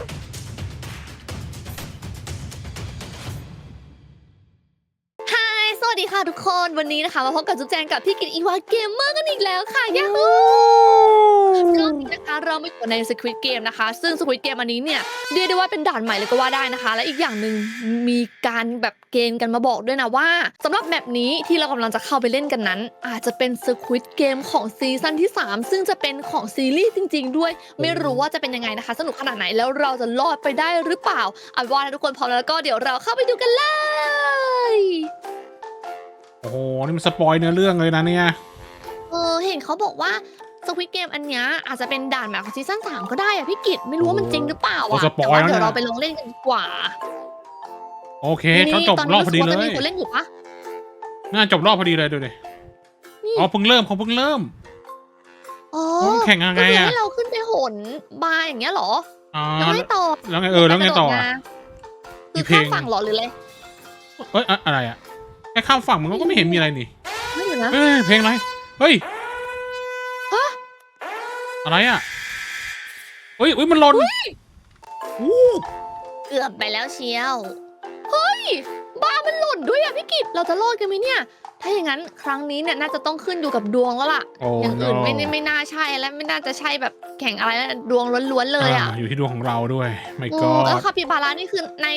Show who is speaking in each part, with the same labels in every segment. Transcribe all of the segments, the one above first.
Speaker 1: Thank you. วัสดีค่ะทุกคนวันนี้นะคะมาพบกับจุ๊บแจงกับพี่กิตอีวาเกมเมอร์กันอีกแล้วค่ะยาฮูรอบนี้นะคะเรามาอยู่ในสควิตเกมนะคะ ซึ่งสควิตเกมอันนี้เนี่ยเรียกได้ว่าเป็นด่านใหม่เลยก็ว่าได้นะคะ และอีกอย่างหนึ่งมีการแบบเกณฑ์กันมาบอกด้วยนะว่าสำหรับแมปนี้ที่เรากำลังจะเข้าไปเล่นกันนั้น อาจจะเป็นสควิตเกมของซีซั่นที่ 3 ซึ่งจะเป็นของซีรีส์จริง ๆ ด้วย ไม่รู้ว่าจะเป็นยังไงนะคะ สนุกขนาดไหนแล้วเราจะรอดไปได้หรือเปล่าเอาเป็นว่าถ้าทุกคนพร้อมแล้วก็เดี๋ยวเราเข้าไปดูกันเลย
Speaker 2: โอ้โห นี่มันสปอยเนื้อเรื่องเลยนะเนี่ย
Speaker 1: เออเห็นเขาบอกว่าสควิตเกมอันเนี้ยอาจจะเป็นด่านแบบของซีซั่นสามก็ได้อะพี่กิตไม่รู้ว่ามันจริงหรือเปล่า
Speaker 2: โอ้
Speaker 1: อะ
Speaker 2: สป
Speaker 1: แต่
Speaker 2: อย
Speaker 1: ว่า
Speaker 2: แล้ว
Speaker 1: เดี๋ยว
Speaker 2: เนี่ย
Speaker 1: เราไปลองเล่นกันดีกว่า
Speaker 2: โอเคเขาจบ
Speaker 1: ตอน
Speaker 2: รอ
Speaker 1: นี้
Speaker 2: บพอดี
Speaker 1: รู้สึก
Speaker 2: เล
Speaker 1: ว่าจะมี
Speaker 2: ย
Speaker 1: คนเล่นอยู่ปะ
Speaker 2: น่าจบรอบพอดีเลยดูดิ
Speaker 1: นี่
Speaker 2: อ๋อเพิ่งเริ่มเขาเพิ่งเริ่ม
Speaker 1: อ๋อ
Speaker 2: โอ้แข่งยัง
Speaker 1: ก็
Speaker 2: ไง
Speaker 1: คือ
Speaker 2: อะ
Speaker 1: ให้เราขึ้นไปโหนบาร์อย่างเงี้ยเหรอ
Speaker 2: อ๋อ
Speaker 1: แล้วไม่ต่อ
Speaker 2: แล้วไงเออแล้วไงต่อ
Speaker 1: กระ
Speaker 2: อะ
Speaker 1: โดดมาคือ
Speaker 2: มีเพล
Speaker 1: ข้าง มฝั่งเหรอหรืออะไร
Speaker 2: เอ้ยอะอะไรอะ แค่ข้ามฝั่งมันก็ไม่เห็นมีอะไรนี่
Speaker 1: ไม่อยู่นะ
Speaker 2: เอ้ยเพลงอะไรเฮ้ย
Speaker 1: ฮะ
Speaker 2: อะไรอะเฮ้ยอุ้ยมันหล่นอู้
Speaker 1: เกือบไปแล้วเชียว เฮ้ย บาร์มันหล่นด้วยอะพี่กิตเราจะรอดกันไหมเนี่ย ถ้าอย่างนั้นครั้งนี้เนี่ยน่าจะต้องขึ้นอยู่กับดวงแล้วล่ะ
Speaker 2: โอ้
Speaker 1: อย่างอื่น
Speaker 2: no
Speaker 1: ไม่ไม่ไม่น่าใช่และไม่น่าจะใช่แบบแข่งอะไรแล้วดวงล้วนๆเลยอะา
Speaker 2: อยู่ที่ดวงของเราด้วยไม่
Speaker 1: โอ้
Speaker 2: ก็
Speaker 1: แล้วคาปิบาร่านี่คือใน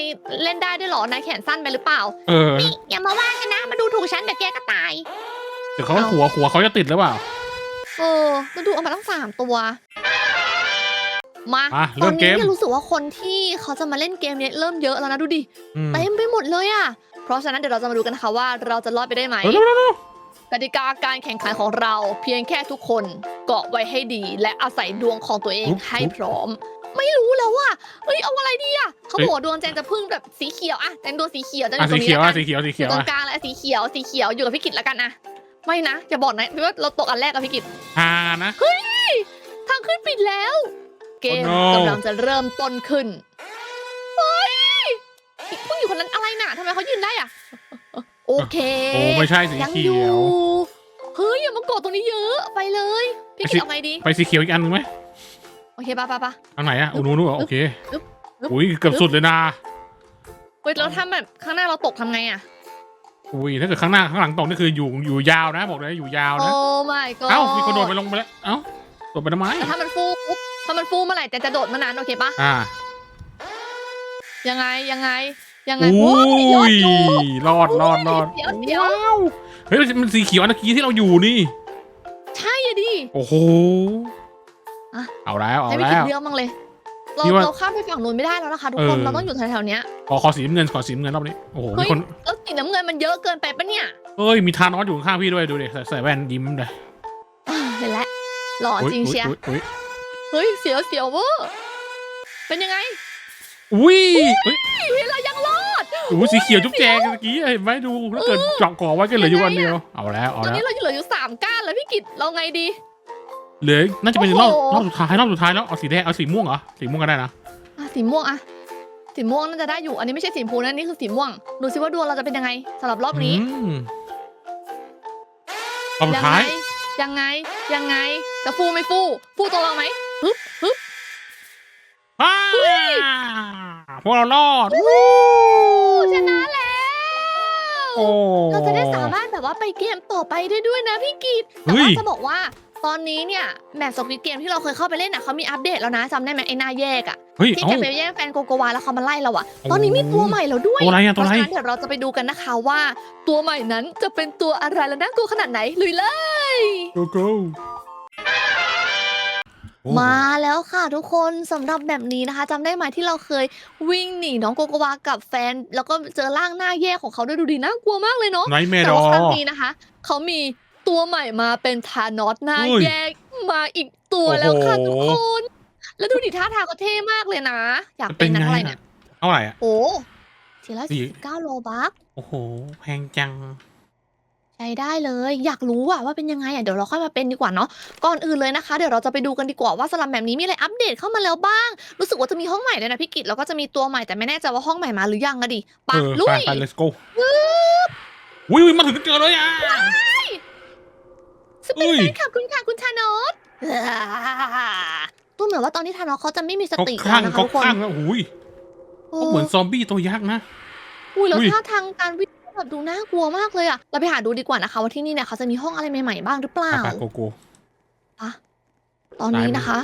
Speaker 1: เล่นได้ด้วยเหรอนายแขนสั้นไปหรือเปล่า
Speaker 2: เออ
Speaker 1: นี่อย่ามาว่าฉันนะ มาดูถูกฉันแต่แกก็ตาย
Speaker 2: เดี๋ยวเขาหัวหัวเขาจะติดหรือเปล่า
Speaker 1: เออมาดูเอามาตั้งสามตัว มา
Speaker 2: อะ
Speaker 1: ต
Speaker 2: เริ่
Speaker 1: อน
Speaker 2: มเก
Speaker 1: นี้
Speaker 2: ม
Speaker 1: เนี่ยรู้สึกว่าคนที่เขาจะมาเล่นเกมเนี้ยเริ่มเยอะแล้วนะดูดิ
Speaker 2: อืม
Speaker 1: เต็มไปหมดเลยอะ เพราะฉะนั้นเดี๋ยวเราจะมาดูกันนะคะว่าเราจะรอดไปได้ไหม
Speaker 2: เร็วเร็วเร็ว
Speaker 1: กติกาการแข่งขันของเราเพียงแค่ทุกคนเกาะไว้ให้ดี และอาศัยดวงของตัวเองให้พร้อม ไม่รู้แล้วว่าเอ้ยเอาอะไรดีอะเขาบอกว่าดวงแจงจะพึ่งแบบสีเขียวอะแจงดวงสีเขียวแจงอ
Speaker 2: อะ
Speaker 1: ยู่ต
Speaker 2: สี
Speaker 1: รงนี้
Speaker 2: เขียว
Speaker 1: แล้ว
Speaker 2: อะ
Speaker 1: กัน
Speaker 2: สีเขียวสี
Speaker 1: อ
Speaker 2: เขีย
Speaker 1: ยู่
Speaker 2: ว
Speaker 1: ตร
Speaker 2: อะ
Speaker 1: งกลางแล้วสีเขียวสีเขียวอยู่กับพี่กิตแล้วกันนะไม่นะอย่าบอกนะว่าเราตกอันแรกกับพี่กิต
Speaker 2: ฮานะ
Speaker 1: ทางขึ้นปิดแล้ว เกม
Speaker 2: Oh no
Speaker 1: กำลังจะเริ่มต้นขึ้นเฮ้ย ผู้หญิงคนนั้นอะไรน่ะทำไมเขายืนได้อะ โอเค
Speaker 2: โอ้ไม่ใช่สี
Speaker 1: ยัง
Speaker 2: เขี
Speaker 1: อยู่
Speaker 2: ยว
Speaker 1: เฮ้ยอย่ามากดตรงนี้เยอะไปเลยพี่
Speaker 2: ไป
Speaker 1: กิ
Speaker 2: สิ
Speaker 1: ตเอาไงดี
Speaker 2: ไปสีเขียวอีกอันหนึงไหม
Speaker 1: โอเคปะปะปะ
Speaker 2: อันไหนอะอุนูนูเหรอโอเค
Speaker 1: อึ๊บอึ๊บ
Speaker 2: อุ้ยเกือบสุดเลยนะ
Speaker 1: เฮ้ยแล้วถ้าแบบข้างหน้าเราตกทำไงอะ
Speaker 2: อุ้ยถ้าเกิดข้างหน้าข้างหลังตกนี่คืออยู่อยู่ยาวนะบอกเลยอยู่ยาว
Speaker 1: โอ้
Speaker 2: นะ
Speaker 1: my god
Speaker 2: เอ้ามีคนโดดไปลงไปแล้วเอ้าโดดไปทำไม
Speaker 1: แต่ถ้ามันฟูปุ๊บถ้ามันฟูเมื่อไหร่แต่จะโดดเมื่อนั้นโอเคปะ
Speaker 2: อ่า
Speaker 1: ยังไงยังไงยังไง
Speaker 2: อุ้
Speaker 1: โอ้ยยอด
Speaker 2: ย
Speaker 1: อยู่
Speaker 2: รอดรอดรอด
Speaker 1: เดี๋ยวเดี๋ยว
Speaker 2: ว้าวเฮ้ยมันสีเขียวอันเมื่อกี้ที่เราอยู่นี่
Speaker 1: ใช่อะดิ
Speaker 2: โอ้โห
Speaker 1: อะ
Speaker 2: เอาแล้วเอา
Speaker 1: ให้พี่
Speaker 2: แล้
Speaker 1: กิต
Speaker 2: ว
Speaker 1: เลือกบ้างเลยเรา
Speaker 2: พี่ว่า
Speaker 1: เราข้ามไปฝั่งนู้นไม่ได้แล้วนะคะทุกคน
Speaker 2: เออ
Speaker 1: เราต้องอยู่แถวๆเนี้ย
Speaker 2: ขอขอสีน้ำเงินขอสีน้ำเงินรอบนี้โอ้โห
Speaker 1: เฮ้
Speaker 2: มี
Speaker 1: ย
Speaker 2: คน
Speaker 1: แล้วสีน้ำเงินมันเยอะเกินไปปะเนี่ย
Speaker 2: เอ้ยมีทานอสอยู่ข้างพี่ด้วยดูดิใส่ใส่แว่นยิ้มเลย
Speaker 1: อ่าเห็นแล้วหล่อ
Speaker 2: อุ๊ย
Speaker 1: จริงเชียร์
Speaker 2: อุ๊ยอุ๊ย
Speaker 1: เฮ้ยเสียวเสียวเวอร์เป็นยังไง
Speaker 2: อุ้ยเฮ้ย
Speaker 1: เฮ้ยเรายังรอด
Speaker 2: โอ้โหสีเขียวจุ๊บแจงเมื่อกี้เห็นไหมดูถ้าเกิดเจาะก่อไว้ก็เหลืออยู่วันเดียวเอาแล้วเอา
Speaker 1: ตอน
Speaker 2: แล้ว
Speaker 1: นี้เราเหลืออยู่สามก้านแล้วพี่กิตเราไงดี
Speaker 2: เหลือน่าจะเป็นรอบ
Speaker 1: โอ้โห
Speaker 2: รอบสุดท้ายรอบสุดท้ายแล้วเอาสีแดงเอาสีม่วงเหรอสีม่วงก็ได้นะ
Speaker 1: อะสีม่วงอะสีม่วงน่าจะได้อยู่ อันนี้ไม่ใช่สีชมพูนะนี่คือสีม่วง ดูสิว่าดวงเราจะเป็นยังไงสำหรับรอบนี้
Speaker 2: อืมรอบสุ
Speaker 1: ยั
Speaker 2: ดท้าย
Speaker 1: ไงยังไงยังไงจะฟูไม่ฟูฟูตัวเราไหมฮึบฮึบ
Speaker 2: อ้าพวกเรารอด
Speaker 1: ชนะแล้ว
Speaker 2: โอ้
Speaker 1: เราจะได้สามารถแบบว่าไปเกมต่อไปได้ด้วยนะพี่กีดแต่
Speaker 2: เฮ้
Speaker 1: ว่าย จะบอกว่าตอนนี้เนี่ยแมปสควิตเกมที่เราเคยเข้าไปเล่นอะเขามีอัปเดตแล้วนะจำได้ไหมไอ้หน้าแยกอะ
Speaker 2: เฮ้ย
Speaker 1: ที่
Speaker 2: เอ้า
Speaker 1: แกไปแย่งแฟนโกโกวาแล้วเขามาไล่เราอะ
Speaker 2: โอ้
Speaker 1: ตอนนี้มีตัวใหม่แล้วด้วย
Speaker 2: ตัวอะไรอะ
Speaker 1: เพ
Speaker 2: ตัว
Speaker 1: ราะ
Speaker 2: อะไร
Speaker 1: ฉะนั้นเดี๋ยวเราจะไปดูกันนะคะว่า ตัวใหม่นั้นจะเป็นตัวอะไรและน่ากลัวขนาดไหนลุยเลย
Speaker 2: โก โก้โอ้
Speaker 1: มาแล้วค่ะทุกคนสำหรับแบบนี้นะคะจำได้ไหมที่เราเคยวิ่งหนีน้องโกโกวากับแฟน แล้วก็เจอร่างหน้าแย่ของเขาด้วยดูดีน่ากลัวมากเลยเนาะ
Speaker 2: ไนท์แมร์
Speaker 1: แต่
Speaker 2: ดอ
Speaker 1: ว่าครั้งนี้นะคะ เขามีตัวใหม่มาเป็นทานอสหน้า
Speaker 2: เฮ้ย
Speaker 1: แยกมาอีกตัวแล้วค่ะ
Speaker 2: โอ้
Speaker 1: ทุก
Speaker 2: โห
Speaker 1: คน แล้วดูดิท่าทางก็เท่มากเลยนะ อยาก
Speaker 2: มัน
Speaker 1: เป็
Speaker 2: เป็นน
Speaker 1: นัก
Speaker 2: ไง
Speaker 1: อะไร
Speaker 2: อะ
Speaker 1: เนี่ย
Speaker 2: เท่าไหร่อะ
Speaker 1: โอ้ทีละ
Speaker 2: สี่
Speaker 1: สิบเก้าโลบัก
Speaker 2: โอ้โห แพงจัง
Speaker 1: ใช้ได้เลย อยากรู้อะว่าเป็นยังไงอะเดี๋ยวเราค่อยมาเป็นดีกว่าเนาะก่อนอื่นเลยนะคะ เดี๋ยวเราจะไปดูกันดีกว่าว่าสลัมแบบนี้มีอะไรอัปเดตเข้ามาแล้วบ้าง รู้สึกว่าจะมีห้องใหม่เลยนะพี่กิตแล้วก็จะมีตัวใหม่แต่ไม่แน่ใจว่าห้องใหม่มาหรือยังอะดิไปะ
Speaker 2: เออ
Speaker 1: ลุ
Speaker 2: ไป
Speaker 1: ย
Speaker 2: ไป let's go อุ้ยอุ้ยมาถึงก็เจอเลยอะ
Speaker 1: สเป็น
Speaker 2: อุ้ย
Speaker 1: แฟนคลับคุณค่ะคุณชานอตดูเหมือนว่าตอนที่ทานอสเขาจะไม่มีส
Speaker 2: เขา
Speaker 1: ติ
Speaker 2: ค
Speaker 1: แล้
Speaker 2: ลั่
Speaker 1: ว
Speaker 2: ง
Speaker 1: นะคะ
Speaker 2: เขา
Speaker 1: ทุกค
Speaker 2: คนลั่งแล้วอุ้ย
Speaker 1: โอ้
Speaker 2: เขาเหมือนซอมบี้ตัวยักษ์นะ
Speaker 1: อุ้ยแล้ว
Speaker 2: อุ้ย
Speaker 1: ท่าทางการวิ่ง แบบดูน่ากลัวมากเลยอะเราไปหาดูดีกว่านะคะว่าที่นี่เนี่ยเขาจะมีห้องอะไรใหม่ๆบ้างหรือเปล่า
Speaker 2: ไปๆโกโก้
Speaker 1: ตอนนี้
Speaker 2: ตายเลย
Speaker 1: นะคะ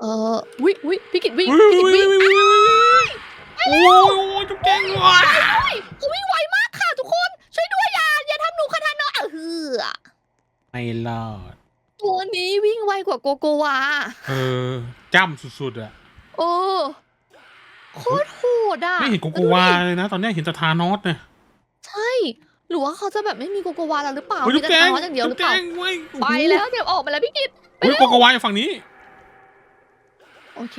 Speaker 1: เออวิวิพี่กิตวิ่ง
Speaker 2: อุ้ย
Speaker 1: พี่กิต
Speaker 2: อุ้ย
Speaker 1: วิ่ง
Speaker 2: อุ้ยอุ้ยอุ้ยโอ้ยโอ้ยจุ๊บแจงว่ะ
Speaker 1: เขาวิ่งไวมากค่ะทุกคน ช่วยด้วยอย่าอย่าทำหนูค่ะทานอสเออ
Speaker 2: ไม่รอด
Speaker 1: ตัวนี้วิ่งไวกว่าโกโกวา
Speaker 2: เออ จ้ำสุดๆอะ
Speaker 1: โอ้โคตรโหดอะ
Speaker 2: ไม่เห็นโกโกวาเลยนะ ตอนเนี้ยเห็นแต่ทานอสเนี่ย
Speaker 1: ใช่ หรือว่าเขาจะแบบไม่มีโกโกวาแล้วหรือเปล่า
Speaker 2: โอ้ย
Speaker 1: มี
Speaker 2: จุ๊บ
Speaker 1: แต่
Speaker 2: แจ
Speaker 1: ทางนอสอย่างเดียวหรือเปล่า
Speaker 2: จุ๊บแจงไว้
Speaker 1: ไปแล้วเดี๋ยวออกไปแล้วพี่กิต
Speaker 2: อุ้ยโกโกวาอยู่ฝั่งนี้
Speaker 1: โอเค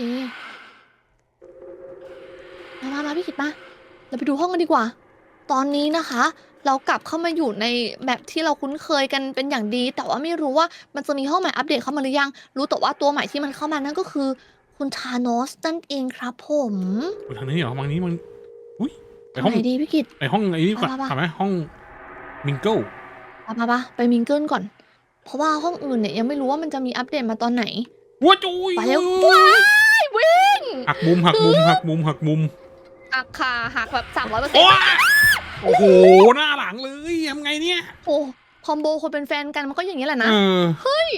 Speaker 1: มามามาพี่กิตมาเราไปดูห้องกันดีกว่า ตอนนี้นะคะ เรากลับเข้ามาอยู่ในแมปที่เราคุ้นเคยกันเป็นอย่างดี แต่ว่าไม่รู้ว่ามันจะมีห้องใหม่อัปเดตเข้ามาหรือยัง รู้แต่ว่าตัวใหม่ที่มันเข้ามานั่นก็คือ คุณทานอสนั่นเองครับผม
Speaker 2: ไปทางนี้เหรอทางนี้มันอุ้ย ไป
Speaker 1: ทาง
Speaker 2: ห้อง
Speaker 1: ไหนดีพี่กิต
Speaker 2: ไปห้องไอ้นี่ก่อน
Speaker 1: ไปๆๆ
Speaker 2: ทำไหมห้องมิงเกิล
Speaker 1: ปะปะปะไปมิงเกิลก่อน เพราะว่าห้องอื่นเนี่ยยังไม่รู้ว่ามันจะมีอัปเดตมาตอนไหน
Speaker 2: วัวจุย
Speaker 1: ไปเร็วว้ายวิ่ง
Speaker 2: หักมุมหักมุมหักมุมหักมุม
Speaker 1: อักคาหักแบบสามร้อยเปอร์เซ็น
Speaker 2: โอ้
Speaker 1: ต์
Speaker 2: ยโอ้โหหน้าหลังเลยทำไงเนี่ย
Speaker 1: โอ้คอมโบคนเป็นแฟนกันมันก็อย่างนี้แหละนะ
Speaker 2: เออ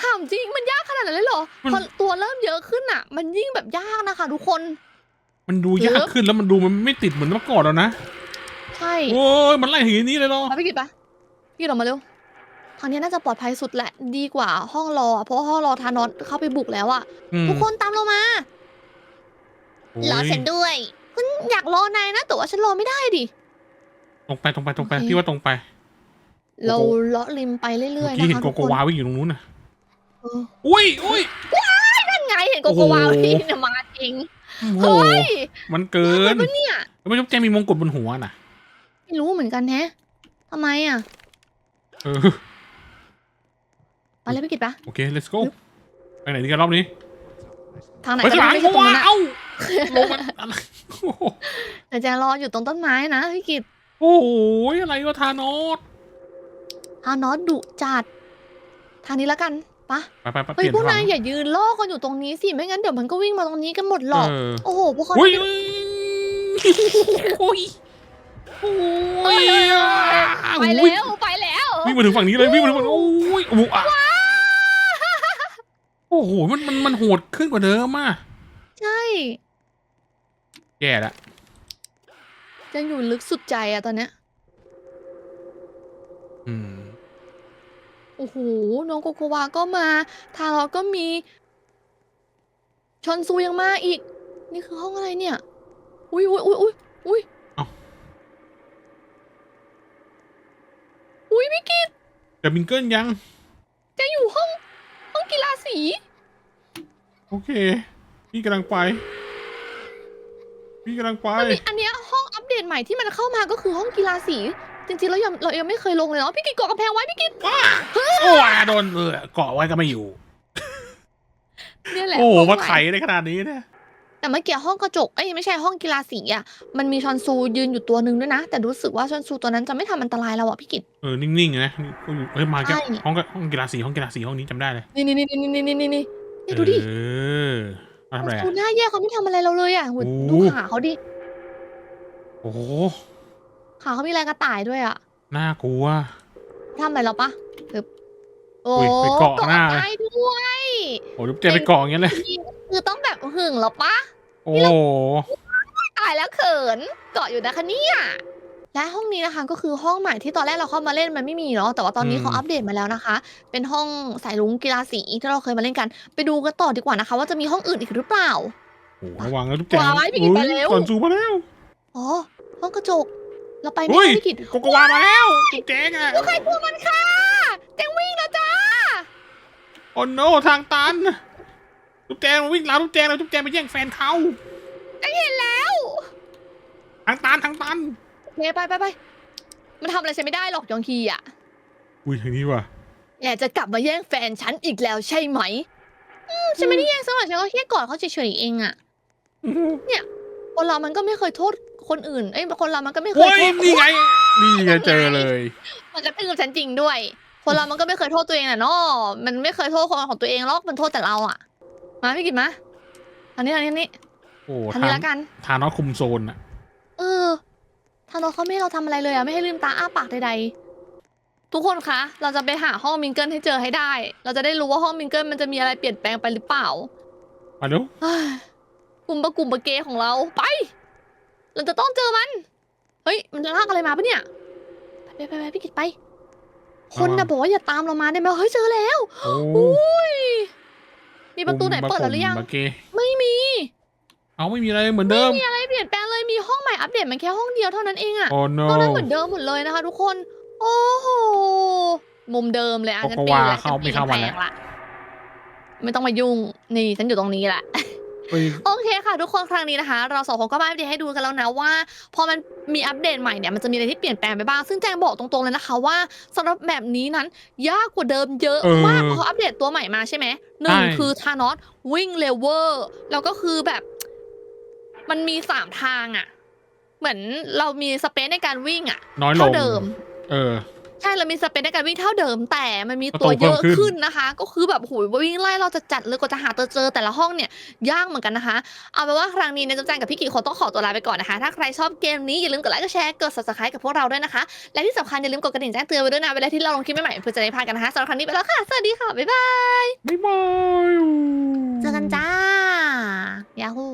Speaker 1: ถามจริงมันยากขนาดนั้นเลยเหรอ
Speaker 2: มัน
Speaker 1: พอตัวเริ่มเยอะขึ้นอะ มันยิ่งแบบยากนะคะทุกคน
Speaker 2: มันดูยากขึ้นแล้วมันดูมันไม่ติดเหมือนเมื่อก่อนแล้วนะ
Speaker 1: ใช่
Speaker 2: โอ้ยมันไล่ถึงอันนี้เลยเหรอ
Speaker 1: มาพี่กิตปะพี่กิตออกมาเร็ว ทางนี้น่าจะปลอดภัยสุดแหละ ดีกว่าห้องรออะเพราะว่าห้องรอทานอสเข้าไปบุกแล้วอะ
Speaker 2: อืม
Speaker 1: ทุกคนตามเรามา
Speaker 2: โอ้
Speaker 1: รอยฉันด้วยคุณอยากรอนายนะ แต่ว่าฉันรอไม่ได้ดิ
Speaker 2: ตรงไปตรงไปตรงไป
Speaker 1: โอเค
Speaker 2: พี่ว่าตรงไป
Speaker 1: เราเลาะริมไปเรื่
Speaker 2: เมื่
Speaker 1: อย
Speaker 2: อ
Speaker 1: ๆ
Speaker 2: กี้
Speaker 1: นะ
Speaker 2: เห็น
Speaker 1: คะ
Speaker 2: โก
Speaker 1: ทุก
Speaker 2: โก
Speaker 1: คน
Speaker 2: วาวิ่งอยู่ตรงนู้นน่ะ
Speaker 1: เออ
Speaker 2: อุ้ยอุ้ย
Speaker 1: นั่นไงเห็นโกโกวา
Speaker 2: โอ้โห
Speaker 1: วิ่งเนี่ยมาจริง
Speaker 2: โอ้โห
Speaker 1: เฮ้ย
Speaker 2: มันเกิน
Speaker 1: มันเนี่ย
Speaker 2: แล้วไม่ต้องแจมีมงกุฎบนหัวน่ะ
Speaker 1: ไม่รู้เหมือนกันแฮะทำไมอะ
Speaker 2: เออ
Speaker 1: มาเลยพี่กิตปะ
Speaker 2: โอเค let's go ไปไหนดีกันรอบนี้
Speaker 1: ทางไหน
Speaker 2: ไป
Speaker 1: ก็
Speaker 2: ข้างห
Speaker 1: ได้
Speaker 2: ลัง
Speaker 1: ไม่
Speaker 2: เพ
Speaker 1: ใช่
Speaker 2: ราะ
Speaker 1: ตรง
Speaker 2: ว่า
Speaker 1: นั้นอะ
Speaker 2: เอ้าลงมาอะไรโอ้โห
Speaker 1: แต่จะรออยู่ตรงต้นไม้นะพี่กิต
Speaker 2: โอ้โหอะไรวะทานอส
Speaker 1: ทานอสดุจัดทางนี้แล้วกัน ปะ
Speaker 2: ไปไปไปเป
Speaker 1: เฮ้ย
Speaker 2: ลี่ยน
Speaker 1: พวก
Speaker 2: ทาง
Speaker 1: นายอย่ายืนล่อกันอยู่ตรงนี้สิไม่งั้นเดี๋ยวมันก็วิ่งมาตรงนี้กันหมดหรอก
Speaker 2: เออ
Speaker 1: โอ้โหพวกเขา
Speaker 2: อุ้ย
Speaker 1: ไม่
Speaker 2: อุ้ยโอ้ยโอ้ย
Speaker 1: ไป
Speaker 2: อุ้ย
Speaker 1: แล้วไปแล้ว
Speaker 2: วิ่งมาถึงฝั่งนี้เลยวิ่งมาถึงฝั่งโอ้ยโอ้โหอะโอ้โหมันมันมันโหดขึ้นกว่าเดิมอะ
Speaker 1: ใช่
Speaker 2: แย่ละ
Speaker 1: ยังอยู่ลึกสุดใจอะตอนเนี้ย
Speaker 2: อืม
Speaker 1: โอ้โหน้องโกโกวาก็มาทารอก็มี ชอนซูยังมาอีก นี่คือห้องอะไรเนี่ย อุ้ยอุ้ยอุ้ยอุ้ยอุ้ย
Speaker 2: อุ้
Speaker 1: ยพี่กิต
Speaker 2: แต่มิงเกิลยัง
Speaker 1: จะอยู่ห้องห้องกีฬาสี
Speaker 2: โอเค พี่กำลังไป พี่กำลังไป
Speaker 1: อันเนี้ยห้องอัปเดตใหม่ที่มันเข้ามาก็คือห้องกีฬาสี จริงๆเรายังเรายังไม่เคยลงเลยเนาะพี่กิตเกาะกำแพงไว้พี่กิต
Speaker 2: โอ้ยโดนเออเกาะไว้ก็ไม่อยู่
Speaker 1: เนี่ยแหละ
Speaker 2: โอ้
Speaker 1: ห้ง
Speaker 2: มา
Speaker 1: ให
Speaker 2: ไถได้ขนาดนี้เนี่ย
Speaker 1: แต่เมื่อกี้ห้องกระจกเอ้ยไม่ใช่ห้องกีฬาสีอะมันมีชอนซูยืนอยู่ตัวหนึ่งด้วยนะ แต่รู้สึกว่าชอนซูตัวนั้นจะไม่ทำอันตรายเราอะพี่กิต
Speaker 2: เออนิ่งๆนะก็อยู่เฮ้ยมาแก
Speaker 1: ใช่
Speaker 2: ห้องก็ห้องกีฬาสีห้องกีฬาสีห้องนี้จำได้เลย
Speaker 1: นี่นี่นี่นี่นี่นี่นี่นี่เนี่ยดูดิ
Speaker 2: เออมาทำอะไร
Speaker 1: ดู
Speaker 2: อะ
Speaker 1: หน้าแย่เขาไม่ทำอะไรเราเลยอะโห
Speaker 2: โอ้
Speaker 1: ดูขาเขาดิ
Speaker 2: โอ้โห
Speaker 1: ขาเขามีลายกระต่ายด้วยอะ
Speaker 2: น่ากลัว
Speaker 1: ทำอะไรเราปะปึ๊บโอ้
Speaker 2: อุ้ยไปเกาะหน้า
Speaker 1: ได้ด้วย
Speaker 2: โอ้ยเจไปเกาะอย่างเงี้ยเลย
Speaker 1: คือต้องแบบหึงเหรอปะ
Speaker 2: โอ้โห
Speaker 1: ตายแล้วเขินเกาะอยู่นะคะเนี่ยและห้องนี้นะคะก็คือห้องใหม่ที่ตอนแรกเราเข้ามาเล่นมันไม่มีเนาะแต่ว่าตอนนี้เขาอัปเดตมาแล้วนะคะ เป็นห้องสายลุงกีฬาสีที่เราเคยมาเล่นกัน ไปดูกันต่อดีกว่านะคะ ว่าจะมีห้องอื่นอีกหรือเปล่า
Speaker 2: โอ้โหระวังนะทุกแจง
Speaker 1: ว้ายพี่กิตมาแล้ว
Speaker 2: ก่อนซูมาแล้ว
Speaker 1: อ๋อห้องกระจก เราไปไม่
Speaker 2: เฮ้ย
Speaker 1: ได้พี่กิต
Speaker 2: โกโกวามาแล้วทุกแจงอะ
Speaker 1: ใครกลัวมันค่ะแจงวิ่งแล้วจ้า
Speaker 2: โอ้โนทางตันทุกแจงมาวิ่งราวทุกแจงแล้วทุกแจงไปแย่งแฟนเขา
Speaker 1: แจงเห็นแล้ว
Speaker 2: ทางตันทางตัน
Speaker 1: โอเคไปไปไปมันทำอะไรฉันไม่ได้หรอกยองคีอะ
Speaker 2: อุ้ยทางนี้ว่ะ
Speaker 1: แกจะกลับมาแย่งแฟนฉันอีกแล้วใช่ไหมอืมฉันไม่ได้แย่งสักหน่อยฉันก็แค่กอดเขาเฉยๆเองอะคนเรามันก็ไม่เคยโทษ คนอื่น เอ้ยคนเรามันก็ไม่เคย
Speaker 2: โอ้ย
Speaker 1: โทษ
Speaker 2: นี่ไงนี่ไงเจอเลย
Speaker 1: มันกระตือฉันจริงด้วย คนเรามันก็ไม่เคยโทษตัวเองน่ะเนาะมันไม่เคยโทษคนของตัวเองหรอกมันโทษแต่เราอะ มาพี่กิตมาอันนี้อันนี้อันนี้
Speaker 2: โอ้
Speaker 1: อัน
Speaker 2: ทา
Speaker 1: นี้
Speaker 2: น
Speaker 1: ละกัน
Speaker 2: ทานอสคุมโซนอะ
Speaker 1: เออทานอสเขาไม่ให้เราทำอะไรเลยอะไม่ให้ลืมตาอ้าปากใดๆ ทุกคนคะ เราจะไปหาห้องมิงเกิลให้เจอให้ได้ เราจะได้รู้ว่าห้องมิงเกิลมันจะมีอะไรเปลี่ยนแปลงไปหรือเปล่า
Speaker 2: มาเร็ว
Speaker 1: เฮ้ยกลุ่มประกลุ่มประเกของเราไป เราจะต้องเจอมัน เฮ้ย มันจะลากอะไรมาปะเนี่ยไปไปไปไปพี่กิตไป คนนะบอกว่าอย่าตามเรามาได้ไหมเฮ้ยเจอแล้ว
Speaker 2: โอ้
Speaker 1: อุ้ยมีประตูไหนเปิดแล้วหรือยัง
Speaker 2: มาเก
Speaker 1: ไม่มี
Speaker 2: เอาไม่มีอะไรเหมือนเดิม
Speaker 1: ไม่มีอะไรเปลี่ยนแปลงเลย มีห้องใหม่อัปเดตมันแค่ห้องเดียวเท่านั้นเองอะ
Speaker 2: โอ้ no
Speaker 1: นอกนั้นเหมือนเดิมหมดเลยนะคะ ทุกคน โอ้โห มุมเดิมเลยอะ
Speaker 2: เขา
Speaker 1: งั้น
Speaker 2: ก็
Speaker 1: ปีน
Speaker 2: ว่า
Speaker 1: ละ
Speaker 2: เขา
Speaker 1: งั้นปี
Speaker 2: ไม่
Speaker 1: น
Speaker 2: เข้ามา
Speaker 1: แพ
Speaker 2: แล้ว
Speaker 1: งละไม่ต้องมายุ่ง นี่ฉันอยู่ตรงนี้แหละ
Speaker 2: เฮ้ย
Speaker 1: โอเคค่ะทุกคนครั้งนี้นะคะ เราสองคนก็มาอัปเดตให้ดูกันแล้วนะว่า พอมันมีอัปเดตใหม่เนี่ยมันจะมีอะไรที่เปลี่ยนแปลงไปบ้าง ซึ่งแจงบอกตรงๆเลยนะคะว่าสำหรับแบบนี้นั้น ยากกว่าเดิมเยอะ
Speaker 2: เออ
Speaker 1: มากเพราะเขาอัปเดตตัวใหม่มาใช่ไหมหนึ่ง
Speaker 2: ใช่
Speaker 1: คือทานอสวิ่งเร็วเวอร์แล้วก็คือแบบ มันมีสามทางอะเหมือนเรามีสเปซในการวิ่งอะ
Speaker 2: น้อยล
Speaker 1: เท่างเดิม
Speaker 2: เออ
Speaker 1: ใช่เรามีสเปนในการวิ่งเท่าเดิม แต่มันมี
Speaker 2: ก็
Speaker 1: ตัว
Speaker 2: โต
Speaker 1: เยอะ
Speaker 2: เพิ่มขึ้น
Speaker 1: ขึ้นนะคะ ก็คือแบบโหยวิ่งไล่เราจะจัดเลยกว่าจะหาตัวเจอแต่ละห้องเนี่ยยากเหมือนกันนะคะ เอาเป็นว่าครั้งนี้เนี่ยจุ๊บแจงกับพี่กีคงต้องขอตัวลาไปก่อนนะคะ ถ้าใครชอบเกมนี้อย่าลืมกดไลค์กดแชร์กด subscribe กับพวกเราด้วยนะคะ และที่สำคัญอย่าลืมกดกระดิ่งแจ้งเตือนไว้ด้วยนะเวลาที่เราลงคลิปใหม่ๆเพื่อจะได้พลาดกันนะคะสำหรับครั้งนี้ไปแล้วค่ะสวัสดีค่ะบ๊ายบาย
Speaker 2: บ๊ายบาย
Speaker 1: เจอกันจ้ายาฮู